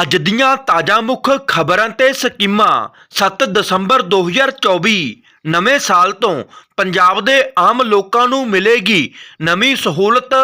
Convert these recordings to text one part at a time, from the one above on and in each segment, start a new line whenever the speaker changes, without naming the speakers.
ਅੱਜ ਦੀਆਂ ਤਾਜ਼ਾ ਮੁੱਖ ਖਬਰਾਂ ਤੇ ਸਕੀਮਾਂ। 7 ਦਸੰਬਰ 2024 ਨਵੇਂ ਸਾਲ ਤੋਂ ਪੰਜਾਬ ਦੇ ਆਮ ਲੋਕਾਂ ਨੂੰ ਮਿਲੇਗੀ ਨਵੀਂ ਸਹੂਲਤ।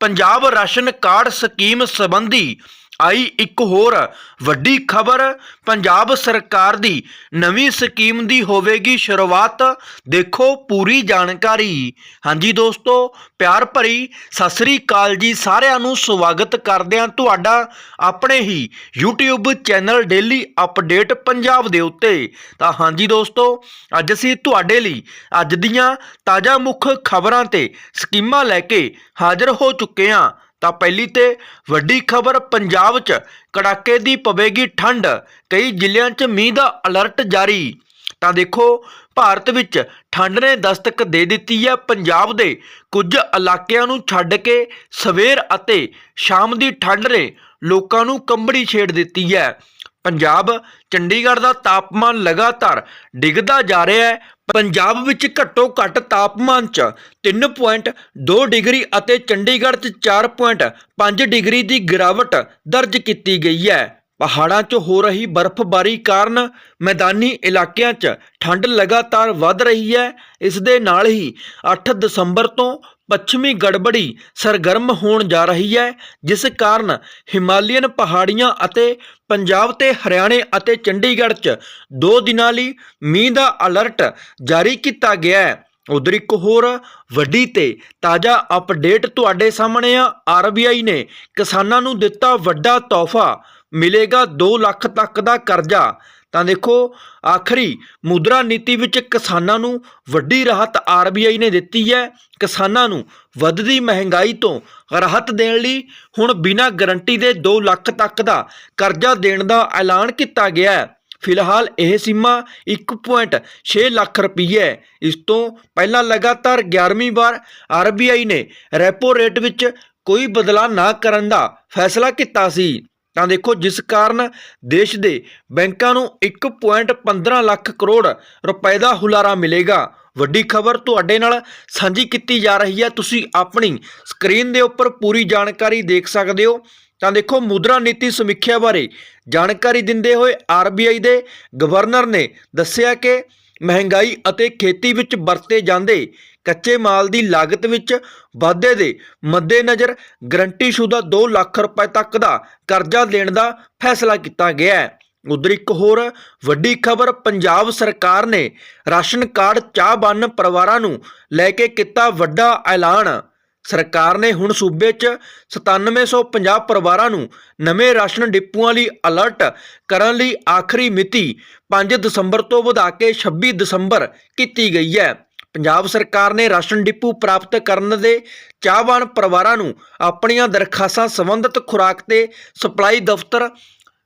ਪੰਜਾਬ ਰਾਸ਼ਨ ਕਾਰਡ ਸਕੀਮ ਸੰਬੰਧੀ ਆਈ ਇੱਕ ਹੋਰ ਵੱਡੀ ਖਬਰ, ਪੰਜਾਬ ਸਰਕਾਰ ਦੀ ਨਵੀਂ ਸਕੀਮ ਦੀ ਹੋਵੇਗੀ ਸ਼ੁਰੂਆਤ। ਦੇਖੋ ਪੂਰੀ ਜਾਣਕਾਰੀ। ਹਾਂਜੀ ਦੋਸਤੋ, ਪਿਆਰ ਭਰੀ ਸਤਿ ਸ੍ਰੀ ਅਕਾਲ ਜੀ ਸਾਰਿਆਂ ਨੂੰ, ਸਵਾਗਤ ਕਰਦੇ ਹਾਂ ਤੁਹਾਡਾ ਆਪਣੇ ਹੀ YouTube channel daily update Punjab ਦੇ ਉੱਤੇ। ਤਾਂ ਹਾਂਜੀ ਦੋਸਤੋ, ਅੱਜ ਅਸੀਂ ਤੁਹਾਡੇ ਲਈ ਅੱਜ ਦੀਆਂ ਤਾਜ਼ਾ ਮੁੱਖ ਖਬਰਾਂ ਤੇ ਸਕੀਮਾਂ ਲੈ ਕੇ ਹਾਜ਼ਰ ਹੋ ਚੁੱਕੇ ਹਾਂ। ਤਾਂ ਪਹਿਲੀ ਤੇ ਵੱਡੀ ਖਬਰ ਪੰਜਾਬ 'ਚ ਕੜਾਕੇ ਦੀ ਪਵੇਗੀ ਠੰਡ, ਕਈ ਜ਼ਿਲ੍ਹਿਆਂ 'ਚ ਮੀਂਹ ਦਾ ਅਲਰਟ ਜਾਰੀ। ਤਾਂ ਦੇਖੋ, ਭਾਰਤ ਵਿੱਚ ਠੰਡ ਨੇ ਦਸਤਕ ਦੇ ਦਿੱਤੀ ਹੈ ਪੰਜਾਬ ਦੇ। ਕੁਝ ਇਲਾਕਿਆਂ ਨੂੰ ਛੱਡ ਕੇ ਸਵੇਰ ਅਤੇ ਸ਼ਾਮ ਦੀ ਠੰਡ ਨੇ ਲੋਕਾਂ ਨੂੰ ਕੰਬੜੀ ਛੇੜ ਦਿੱਤੀ ਹੈ। ਪੰਜਾਬ, ਚੰਡੀਗੜ੍ਹ ਦਾ ਤਾਪਮਾਨ ਲਗਾਤਾਰ ਡਿੱਗਦਾ ਜਾ ਰਿਹਾ ਹੈ। ਪੰਜਾਬ ਵਿੱਚ ਘੱਟੋ ਘੱਟ ਤਾਪਮਾਨ 'ਚ 3.2 ਡਿਗਰੀ ਅਤੇ ਚੰਡੀਗੜ੍ਹ 'ਚ 4.5 ਡਿਗਰੀ ਦੀ ਗਿਰਾਵਟ ਦਰਜ ਕੀਤੀ ਗਈ ਹੈ। ਪਹਾੜਾਂ 'ਚ ਹੋ ਰਹੀ ਬਰਫ਼ਬਾਰੀ ਕਾਰਨ ਮੈਦਾਨੀ ਇਲਾਕਿਆਂ 'ਚ ਠੰਡ ਲਗਾਤਾਰ ਵੱਧ ਰਹੀ ਹੈ। ਇਸ ਦੇ ਨਾਲ ਹੀ 8 ਦਸੰਬਰ ਤੋਂ ਪੱਛਮੀ ਗੜਬੜੀ ਸਰਗਰਮ ਹੋਣ ਜਾ ਰਹੀ ਹੈ, ਜਿਸ ਕਾਰਨ ਹਿਮਾਲੀਅਨ ਪਹਾੜੀਆਂ ਅਤੇ ਪੰਜਾਬ ਤੇ ਹਰਿਆਣੇ ਅਤੇ ਚੰਡੀਗੜ੍ਹ 'ਚ ਦੋ ਦਿਨਾਂ ਲਈ ਮੀਂਹ ਦਾ ਅਲਰਟ ਜਾਰੀ ਕੀਤਾ ਗਿਆ ਹੈ। ਉਧਰ ਇੱਕ ਹੋਰ ਵੱਡੀ ਤੇ ਤਾਜ਼ਾ ਅਪਡੇਟ ਤੁਹਾਡੇ ਸਾਹਮਣੇ ਆ। ਆਰਬੀਆਈ ਨੇ ਕਿਸਾਨਾਂ ਨੂੰ ਦਿੱਤਾ ਵੱਡਾ ਤੋਹਫਾ, ਮਿਲੇਗਾ 2 ਲੱਖ ਤੱਕ ਦਾ ਕਰਜ਼ਾ। ਤਾਂ ਦੇਖੋ, ਆਖਰੀ ਮੁਦਰਾ ਨੀਤੀ ਵਿੱਚ ਕਿਸਾਨਾਂ ਨੂੰ ਵੱਡੀ ਰਾਹਤ ਆਰਬੀਆਈ ਨੇ ਦਿੱਤੀ ਹੈ। ਕਿਸਾਨਾਂ ਨੂੰ ਵੱਧਦੀ ਮਹਿੰਗਾਈ ਤੋਂ ਰਾਹਤ ਦੇਣ ਲਈ ਹੁਣ ਬਿਨਾਂ ਗਾਰੰਟੀ ਦੇ 2 ਲੱਖ ਤੱਕ ਦਾ ਕਰਜ਼ਾ ਦੇਣ ਦਾ ਐਲਾਨ ਕੀਤਾ ਗਿਆ ਹੈ। ਫਿਲਹਾਲ ਇਹ ਸੀਮਾ 1.6 ਲੱਖ ਰੁਪਏ ਹੈ। ਇਸ ਤੋਂ ਪਹਿਲਾਂ ਲਗਾਤਾਰ 11ਵੀਂ ਵਾਰ ਆਰਬੀਆਈ ਨੇ ਰੈਪੋ ਰੇਟ ਵਿੱਚ ਕੋਈ ਬਦਲਾਅ ਨਾ ਕਰਨ ਦਾ ਫੈਸਲਾ ਕੀਤਾ ਸੀ। ਤਾਂ ਦੇਖੋ ਜਿਸ ਕਾਰਨ ਦੇਸ਼ ਦੇ ਬੈਂਕਾਂ ਨੂੰ 1.15 ਲੱਖ ਕਰੋੜ ਰੁਪਏ ਦਾ ਹੁਲਾਰਾ ਮਿਲੇਗਾ। ਵੱਡੀ ਖਬਰ ਤੁਹਾਡੇ ਨਾਲ ਸਾਂਝੀ ਕੀਤੀ ਜਾ ਰਹੀ ਹੈ। ਤੁਸੀਂ ਆਪਣੀ ਸਕਰੀਨ ਦੇ ਉੱਪਰ ਪੂਰੀ ਜਾਣਕਾਰੀ ਦੇਖ ਸਕਦੇ ਹੋ। ਤਾਂ ਦੇਖੋ ਮੁਦਰਾ ਨੀਤੀ ਸਮੀਖਿਆ ਬਾਰੇ ਜਾਣਕਾਰੀ ਦਿੰਦੇ ਹੋਏ ਆਰਬੀਆਈ ਦੇ ਗਵਰਨਰ ਨੇ ਦੱਸਿਆ ਕਿ ਮਹਿੰਗਾਈ ਅਤੇ ਖੇਤੀ ਵਿੱਚ ਵਰਤੇ ਜਾਂਦੇ ਕੱਚੇ ਮਾਲ ਦੀ ਲਾਗਤ ਵਿੱਚ ਵਾਧੇ ਦੇ ਮੱਦੇਨਜ਼ਰ ਗਰੰਟੀਸ਼ੁਦਾ 2 ਲੱਖ ਰੁਪਏ ਤੱਕ ਦਾ ਕਰਜ਼ਾ ਦੇਣ ਦਾ ਫੈਸਲਾ ਕੀਤਾ ਗਿਆ ਹੈ। ਉਧਰ ਇੱਕ ਹੋਰ ਵੱਡੀ ਖਬਰ, ਪੰਜਾਬ ਸਰਕਾਰ ਨੇ ਰਾਸ਼ਨ ਕਾਰਡ ਚਾਹਬੰਨ ਪਰਿਵਾਰਾਂ ਨੂੰ ਲੈ ਕੇ ਕੀਤਾ ਵੱਡਾ ਐਲਾਨ। ਸਰਕਾਰ ਨੇ ਹੁਣ ਸੂਬੇ 'ਚ 9750 ਪਰਿਵਾਰਾਂ ਨੂੰ ਨਵੇਂ ਰਾਸ਼ਨ ਡਿਪੂਆਂ ਲਈ ਅਲਰਟ ਕਰਨ ਲਈ ਆਖਰੀ ਮਿਤੀ 5 ਦਸੰਬਰ ਤੋਂ ਵਧਾ ਕੇ 26 ਦਸੰਬਰ ਕੀਤੀ ਗਈ ਹੈ। ਪੰਜਾਬ ਸਰਕਾਰ ਨੇ ਰਾਸ਼ਨ ਡਿਪੂ ਪ੍ਰਾਪਤ ਕਰਨ ਦੇ ਚਾਹਵਾਨ ਪਰਿਵਾਰਾਂ ਨੂੰ ਆਪਣੀਆਂ ਦਰਖਾਸਤਾਂ ਸੰਬੰਧਿਤ ਖੁਰਾਕ ਤੇ ਸਪਲਾਈ ਦਫ਼ਤਰ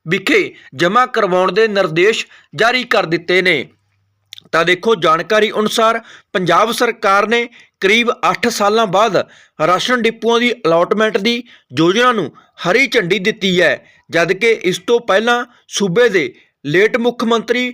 ਵਿਖੇ ਜਮ੍ਹਾਂ ਕਰਵਾਉਣ ਦੇ ਨਿਰਦੇਸ਼ ਜਾਰੀ ਕਰ ਦਿੱਤੇ ਨੇ। ਤਾਂ ਦੇਖੋ, ਜਾਣਕਾਰੀ ਅਨੁਸਾਰ ਪੰਜਾਬ ਸਰਕਾਰ ਨੇ ਕਰੀਬ 8 ਸਾਲਾਂ ਬਾਅਦ ਰਾਸ਼ਨ ਡਿਪੂਆਂ ਦੀ ਅਲਾਟਮੈਂਟ ਦੀ ਯੋਜਨਾ ਨੂੰ ਹਰੀ ਝੰਡੀ ਦਿੱਤੀ ਹੈ, ਜਦਕਿ ਇਸ ਤੋਂ ਪਹਿਲਾਂ ਸੂਬੇ ਦੇ ਲੇਟ ਮੁੱਖ ਮੰਤਰੀ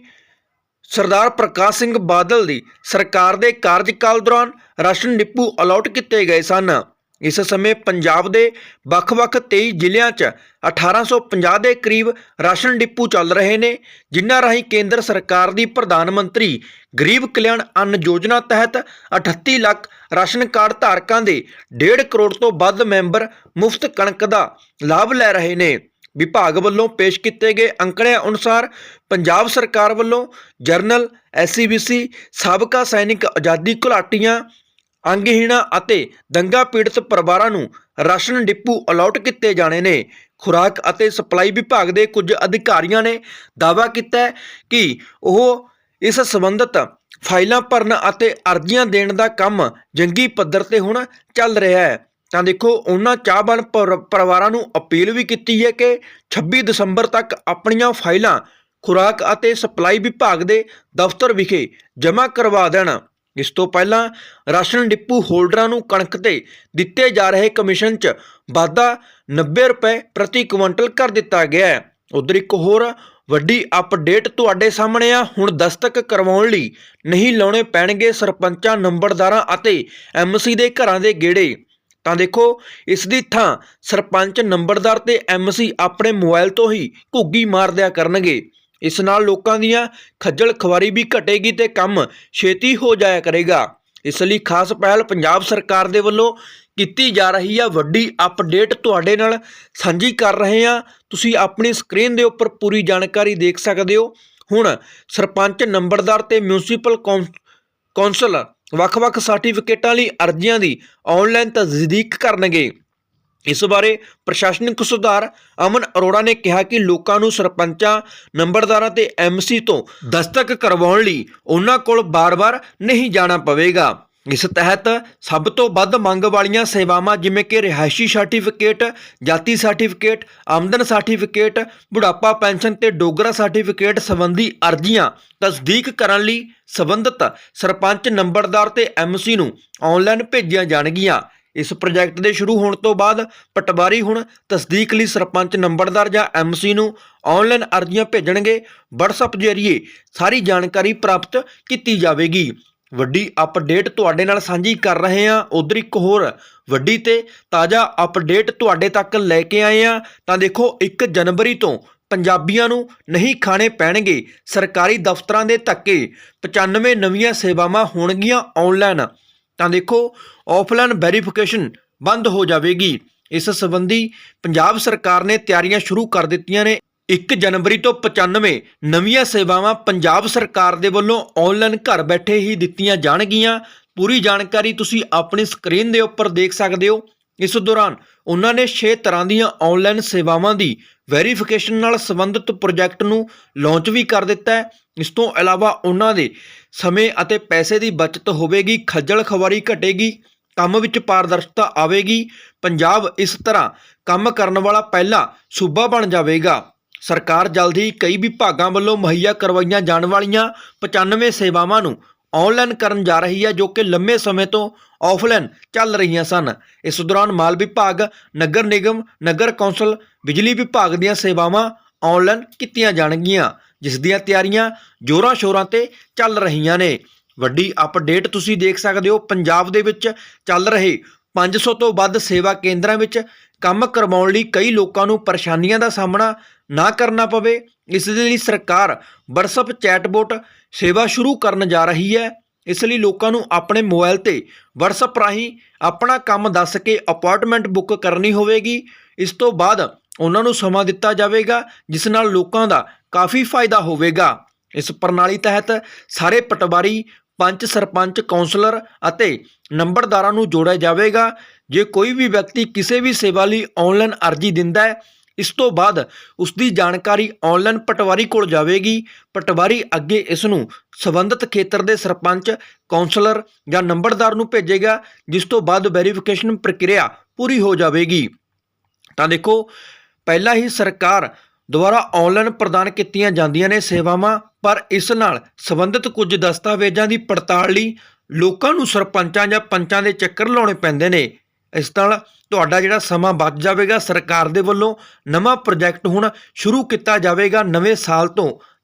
ਸਰਦਾਰ ਪ੍ਰਕਾਸ਼ ਸਿੰਘ ਬਾਦਲ ਦੀ ਸਰਕਾਰ ਦੇ ਕਾਰਜਕਾਲ ਦੌਰਾਨ ਰਾਸ਼ਨ ਡਿਪੂ ਅਲਾਟ ਕੀਤੇ ਗਏ ਸਨ। ਇਸ ਸਮੇਂ ਪੰਜਾਬ ਦੇ ਵੱਖ-ਵੱਖ 23 ਜ਼ਿਲ੍ਹਿਆਂ 'ਚ 1850 ਦੇ ਕਰੀਬ ਰਾਸ਼ਨ ਡਿਪੂ ਚੱਲ ਰਹੇ ਨੇ, ਜਿਨ੍ਹਾਂ ਰਾਹੀਂ ਕੇਂਦਰ ਸਰਕਾਰ ਦੀ ਪ੍ਰਧਾਨ ਮੰਤਰੀ ਗਰੀਬ ਕਲਿਆਣ ਅੰਨ ਯੋਜਨਾ ਤਹਿਤ 38 ਲੱਖ ਰਾਸ਼ਨ ਕਾਰਡ ਧਾਰਕਾਂ ਦੇ 1.5 ਕਰੋੜ ਤੋਂ ਵੱਧ ਮੈਂਬਰ ਮੁਫਤ ਕਣਕ ਦਾ ਲਾਭ ਲੈ ਰਹੇ ਨੇ। ਵਿਭਾਗ ਵੱਲੋਂ ਪੇਸ਼ ਕੀਤੇ ਗਏ ਅੰਕੜਿਆਂ ਅਨੁਸਾਰ ਪੰਜਾਬ ਸਰਕਾਰ ਵੱਲੋਂ ਜਰਨਲ ਐਸਸੀਬੀਸੀ ਸਾਬਕਾ ਸੈਨਿਕ ਆਜ਼ਾਦੀ ਘੁਲਾਟੀਆਂ, ਅੰਗਹੀਣਾਂ ਅਤੇ ਦੰਗਾ ਪੀੜਤ ਪਰਿਵਾਰਾਂ ਨੂੰ ਰਾਸ਼ਨ ਡਿਪੂ ਅਲਾਟ ਕੀਤੇ ਜਾਣੇ ਨੇ। ਖੁਰਾਕ ਅਤੇ ਸਪਲਾਈ ਵਿਭਾਗ ਦੇ ਕੁਝ ਅਧਿਕਾਰੀਆਂ ਨੇ ਦਾਅਵਾ ਕੀਤਾ ਕਿ ਉਹ ਇਸ ਸੰਬੰਧਤ ਫਾਈਲਾਂ ਭਰਨ ਅਤੇ ਅਰਜ਼ੀਆਂ ਦੇਣ ਦਾ ਕੰਮ ਜੰਗੀ ਪੱਧਰ ਤੇ ਹੁਣ ਚੱਲ ਰਿਹਾ ਹੈ। ਤਾਂ ਦੇਖੋ, ਉਹਨਾਂ ਚਾਹਬਨ ਪਰਿਵਾਰਾਂ ਨੂੰ ਅਪੀਲ ਵੀ ਕੀਤੀ ਹੈ ਕਿ 26 ਦਸੰਬਰ ਤੱਕ ਆਪਣੀਆਂ ਫਾਈਲਾਂ ਖੁਰਾਕ ਅਤੇ ਸਪਲਾਈ ਵਿਭਾਗ ਦੇ ਦਫ਼ਤਰ ਵਿਖੇ ਜਮ੍ਹਾਂ ਕਰਵਾ ਦੇਣ। ਇਸ ਤੋਂ ਪਹਿਲਾਂ ਰਾਸ਼ਨ ਡਿਪੂ ਹੋਲਡਰਾਂ ਨੂੰ ਕਣਕ ਤੇ ਦਿੱਤੇ ਜਾ ਰਹੇ ਕਮਿਸ਼ਨ 'ਚ ਵਾਧਾ 90 ਰੁਪਏ ਪ੍ਰਤੀ ਕੁਇੰਟਲ ਕਰ ਦਿੱਤਾ ਗਿਆ ਹੈ। ਉਧਰ ਇੱਕ ਹੋਰ ਵੱਡੀ ਅਪਡੇਟ ਤੁਹਾਡੇ ਸਾਹਮਣੇ ਆ। ਹੁਣ ਦਸਤਕ ਕਰਵਾਉਣ ਲਈ ਨਹੀਂ ਲਾਉਣੇ ਪੈਣਗੇ ਸਰਪੰਚਾਂ, ਨੰਬਰਦਾਰਾਂ ਅਤੇ ਐਮਸੀ ਦੇ ਘਰਾਂ ਦੇ ਗੇੜੇ। ਤਾਂ ਦੇਖੋ, ਇਸ ਦੀ ਥਾਂ ਸਰਪੰਚ, ਨੰਬਰਦਾਰ ਤੇ ਐਮਸੀ ਆਪਣੇ ਮੋਬਾਈਲ ਤੋਂ ਹੀ ਘੁੱਗੀ ਮਾਰ ਦਿਆ ਕਰਨਗੇ। ਇਸ ਨਾਲ ਲੋਕਾਂ ਦੀਆਂ ਖੱਜਲ ਖਵਾਰੀ ਵੀ ਘਟੇਗੀ ਤੇ ਕੰਮ ਛੇਤੀ ਹੋ ਜਾਇਆ ਕਰੇਗਾ। ਇਸ ਲਈ ਖਾਸ ਪਹਿਲ ਪੰਜਾਬ ਸਰਕਾਰ ਦੇ ਵੱਲੋਂ ਕੀਤੀ ਜਾ ਰਹੀ ਆ ਵੱਡੀ ਅਪਡੇਟ। ਤੁਹਾਡੇ ਨਾਲ ਸਾਂਝੀ ਕਰ ਰਹੇ ਆ ਤੁਸੀਂ ਆਪਣੀ ਸਕਰੀਨ ਦੇ ਉੱਪਰ ਪੂਰੀ ਜਾਣਕਾਰੀ ਦੇਖ ਸਕਦੇ ਹੋ। ਹੁਣ ਸਰਪੰਚ, ਨੰਬਰਦਾਰ ਤੇ ਮਿਊਨਿਸਪਲ ਕੌਂ- ਕੌਂਸਲ ਵੱਖ-ਵੱਖ ਸਰਟੀਫਿਕੇਟਾਂ ਲਈ ਅਰਜ਼ੀਆਂ ਦੀ ਆਨਲਾਈਨ ਤਸਦੀਕ ਕਰਨਗੇ। ਇਸ ਬਾਰੇ ਪ੍ਰਸ਼ਾਸਨਿਕ ਸੁਧਾਰ ਅਮਨ ਅਰੋੜਾ ਨੇ ਕਿਹਾ ਕਿ ਲੋਕਾਂ ਨੂੰ ਸਰਪੰਚਾਂ, ਨੰਬਰਦਾਰਾਂ ਤੇ ਐਮਸੀ ਤੋਂ ਦਸਤਕ ਕਰਵਾਉਣ ਲਈ ਉਹਨਾਂ ਕੋਲ ਬਾਰ-ਬਾਰ ਨਹੀਂ ਜਾਣਾ ਪਵੇਗਾ। ਇਸ ਤਹਿਤ ਸਭ ਤੋਂ ਵੱਧ ਮੰਗ ਵਾਲੀਆਂ ਸੇਵਾਵਾਂ ਜਿਵੇਂ ਕਿ ਰਿਹਾਇਸ਼ੀ ਸਰਟੀਫਿਕੇਟ, ਜਾਤੀ ਸਰਟੀਫਿਕੇਟ, ਆਮਦਨ ਸਰਟੀਫਿਕੇਟ, ਬੁਢਾਪਾ ਪੈਨਸ਼ਨ ਤੇ ਡੋਗਰਾ ਸਰਟੀਫਿਕੇਟ ਸੰਬੰਧੀ ਅਰਜ਼ੀਆਂ ਤਸਦੀਕ ਕਰਨ ਲਈ ਸੰਬੰਧਿਤ ਸਰਪੰਚ ਨੰਬਰਦਾਰ ਤੇ ਐਮਸੀ ਨੂੰ ਆਨਲਾਈਨ ਭੇਜੀਆਂ ਜਾਣਗੀਆਂ। ਇਸ ਪ੍ਰੋਜੈਕਟ ਦੇ ਸ਼ੁਰੂ ਹੋਣ ਤੋਂ ਬਾਅਦ ਪਟਵਾਰੀ ਹੁਣ ਤਸਦੀਕ ਲਈ ਸਰਪੰਚ ਨੰਬਰਦਾਰ ਜਾਂ ਐਮਸੀ ਨੂੰ ਆਨਲਾਈਨ ਅਰਜ਼ੀਆਂ ਭੇਜਣਗੇ। WhatsApp ਜ਼ਰੀਏ ਸਾਰੀ ਜਾਣਕਾਰੀ ਪ੍ਰਾਪਤ ਕੀਤੀ ਜਾਵੇਗੀ। ਵੱਡੀ ਅਪਡੇਟ ਤੁਹਾਡੇ ਨਾਲ ਸਾਂਝੀ ਕਰ ਰਹੇ ਹਾਂ। ਉਧਰ ਇੱਕ ਹੋਰ ਵੱਡੀ ਤੇ ਤਾਜ਼ਾ ਅਪਡੇਟ ਤੁਹਾਡੇ ਤੱਕ ਲੈ ਕੇ ਆਏ ਹਾਂ। ਤਾਂ ਦੇਖੋ 1 ਜਨਵਰੀ ਤੋਂ ਪੰਜਾਬੀਆਂ ਨੂੰ ਨਹੀਂ ਖਾਣੇ ਪੈਣਗੇ। ਸਰਕਾਰੀ ਦਫ਼ਤਰਾਂ ਦੇ ਧੱਕੇ 95 ਨਵੀਆਂ ਸੇਵਾਵਾਂ ਹੋਣਗੀਆਂ ਆਨਲਾਈਨ ਤਾਂ ਦੇਖੋ ਆਫਲਾਈਨ ਵੈਰੀਫਿਕੇਸ਼ਨ ਬੰਦ ਹੋ ਜਾਵੇਗੀ। ਇਸ ਸੰਬੰਧੀ ਪੰਜਾਬ ਸਰਕਾਰ ਨੇ ਤਿਆਰੀਆਂ ਸ਼ੁਰੂ ਕਰ ਦਿੱਤੀਆਂ ਨੇ। 1 ਜਨਵਰੀ ਤੋਂ 95 ਨਵੀਆਂ ਸੇਵਾਵਾਂ ਪੰਜਾਬ ਸਰਕਾਰ ਦੇ ਵੱਲੋਂ ਆਨਲਾਈਨ ਘਰ ਬੈਠੇ ਹੀ ਦਿੱਤੀਆਂ ਜਾਣਗੀਆਂ। ਪੂਰੀ ਜਾਣਕਾਰੀ ਤੁਸੀਂ ਆਪਣੀ ਸਕਰੀਨ ਦੇ ਉੱਪਰ ਦੇਖ ਸਕਦੇ ਹੋ। ਇਸ ਦੌਰਾਨ ਉਹਨਾਂ ਨੇ 6 ਤਰ੍ਹਾਂ ਦੀਆਂ ਆਨਲਾਈਨ ਸੇਵਾਵਾਂ ਦੀ ਵੈਰੀਫਿਕੇਸ਼ਨ ਨਾਲ ਸੰਬੰਧਿਤ ਪ੍ਰੋਜੈਕਟ ਨੂੰ ਲਾਂਚ ਵੀ ਕਰ ਦਿੱਤਾ ਹੈ। ਇਸ ਤੋਂ ਇਲਾਵਾ ਉਹਨਾਂ ਦੇ ਸਮੇਂ ਅਤੇ ਪੈਸੇ ਦੀ ਬਚਤ ਹੋਵੇਗੀ, ਖੱਜਲ ਖਵਾਰੀ ਘਟੇਗੀ, ਕੰਮ ਵਿੱਚ ਪਾਰਦਰਸ਼ਤਾ ਆਵੇਗੀ। ਪੰਜਾਬ ਇਸ ਤਰ੍ਹਾਂ ਕੰਮ ਕਰਨ ਵਾਲਾ ਪਹਿਲਾ ਸੂਬਾ ਬਣ ਜਾਵੇਗਾ। ਸਰਕਾਰ ਜਲਦੀ ਹੀ ਕਈ ਵਿਭਾਗਾਂ ਵੱਲੋਂ ਮੁਹੱਈਆ ਕਰਵਾਈਆਂ ਜਾਣ ਵਾਲੀਆਂ 95 ਸੇਵਾਵਾਂ ਨੂੰ ਆਨਲਾਈਨ ਕਰਨ ਜਾ ਰਹੀ ਹੈ, ਜੋ ਕਿ ਲੰਮੇ ਸਮੇਂ ਤੋਂ ਆਫਲਾਈਨ ਚੱਲ ਰਹੀਆਂ ਸਨ। ਇਸ ਦੌਰਾਨ ਮਾਲ ਵਿਭਾਗ, ਨਗਰ ਨਿਗਮ, ਨਗਰ ਕੌਂਸਲ, ਬਿਜਲੀ ਵਿਭਾਗ ਦੀਆਂ ਸੇਵਾਵਾਂ ਆਨਲਾਈਨ ਕੀਤੀਆਂ ਜਾਣਗੀਆਂ, ਜਿਸ ਦੀਆਂ ਤਿਆਰੀਆਂ ਜ਼ੋਰਾਂ ਸ਼ੋਰਾਂ ਤੇ ਚੱਲ ਰਹੀਆਂ ਨੇ। ਵੱਡੀ ਅਪਡੇਟ ਤੁਸੀਂ ਦੇਖ ਸਕਦੇ ਹੋ, ਪੰਜਾਬ ਦੇ ਵਿੱਚ ਚੱਲ ਰਹੇ 500 ਤੋਂ ਵੱਧ ਸੇਵਾ ਕੇਂਦਰਾਂ ਵਿੱਚ ਕੰਮ ਕਰਵਾਉਣ ਲਈ ਕਈ ਲੋਕਾਂ ਨੂੰ ਪਰੇਸ਼ਾਨੀਆਂ ਦਾ ਸਾਹਮਣਾ ਨਾ ਕਰਨਾ ਪਵੇ, ਇਸ ਦੇ ਲਈ ਸਰਕਾਰ WhatsApp ਚੈਟਬੋਟ ਸੇਵਾ ਸ਼ੁਰੂ ਕਰਨ ਜਾ ਰਹੀ ਹੈ। ਇਸ ਲਈ ਲੋਕਾਂ ਨੂੰ ਆਪਣੇ ਮੋਬਾਈਲ ਤੇ WhatsApp ਰਾਹੀਂ ਆਪਣਾ ਕੰਮ ਦੱਸ ਕੇ ਅਪਾਰਟਮੈਂਟ ਬੁੱਕ ਕਰਨੀ ਹੋਵੇਗੀ। ਇਸ ਤੋਂ ਬਾਅਦ ਉਹਨਾਂ ਨੂੰ ਸਮਾਂ ਦਿੱਤਾ ਜਾਵੇਗਾ, ਜਿਸ ਨਾਲ ਲੋਕਾਂ ਦਾ ਕਾਫੀ ਫਾਇਦਾ ਹੋਵੇਗਾ। ਇਸ ਪ੍ਰਣਾਲੀ ਤਹਿਤ ਸਾਰੇ ਪਟਵਾਰੀ ਪੰਚ ਸਰਪੰਚ, ਕੌਂਸਲਰ ਅਤੇ ਨੰਬਰਦਾਰਾਂ ਨੂੰ ਜੋੜਿਆ ਜਾਵੇਗਾ। ਜੇ ਕੋਈ ਵੀ ਵਿਅਕਤੀ ਕਿਸੇ ਵੀ ਸੇਵਾ ਲਈ ਆਨਲਾਈਨ ਅਰਜ਼ੀ ਦਿੰਦਾ ਹੈ, ਇਸ ਤੋਂ ਬਾਅਦ ਉਸ ਦੀ ਜਾਣਕਾਰੀ ਆਨਲਾਈਨ ਪਟਵਾਰੀ ਕੋਲ ਜਾਵੇਗੀ। ਪਟਵਾਰੀ ਅੱਗੇ ਇਸ ਨੂੰ ਸੰਬੰਧਿਤ ਖੇਤਰ ਦੇ ਸਰਪੰਚ, ਕੌਂਸਲਰ ਜਾਂ ਨੰਬਰਦਾਰ ਨੂੰ ਭੇਜੇਗਾ, ਜਿਸ ਤੋਂ ਬਾਅਦ ਵੈਰੀਫਿਕੇਸ਼ਨ ਪ੍ਰਕਿਰਿਆ ਪੂਰੀ ਹੋ ਜਾਵੇਗੀ। ਤਾਂ ਦੇਖੋ, ਪਹਿਲਾਂ ਹੀ ਸਰਕਾਰ ਦੁਆਰਾ ਆਨਲਾਈਨ ਪ੍ਰਦਾਨ ਕੀਤੀਆਂ ਜਾਂਦੀਆਂ ਨੇ ਸੇਵਾਵਾਂ, ਪਰ ਇਸ ਨਾਲ ਸੰਬੰਧਿਤ ਕੁਝ ਦਸਤਾਵੇਜ਼ਾਂ ਦੀ ਪੜਤਾਲ ਲਈ ਲੋਕਾਂ ਨੂੰ ਸਰਪੰਚਾਂ ਜਾਂ ਪੰਚਾਂ ਦੇ ਚੱਕਰ ਲਾਉਣੇ ਪੈਂਦੇ ਨੇ। ਇਸ ਨਾਲ ਤੁਹਾਡਾ ਜਿਹੜਾ ਸਮਾਂ ਬਚ ਜਾਵੇਗਾ, ਸਰਕਾਰ ਦੇ ਵੱਲੋਂ ਨਵਾਂ ਪ੍ਰੋਜੈਕਟ ਹੁਣ ਸ਼ੁਰੂ ਕੀਤਾ ਜਾਵੇਗਾ ਨਵੇਂ ਸਾਲ ਤੋਂ।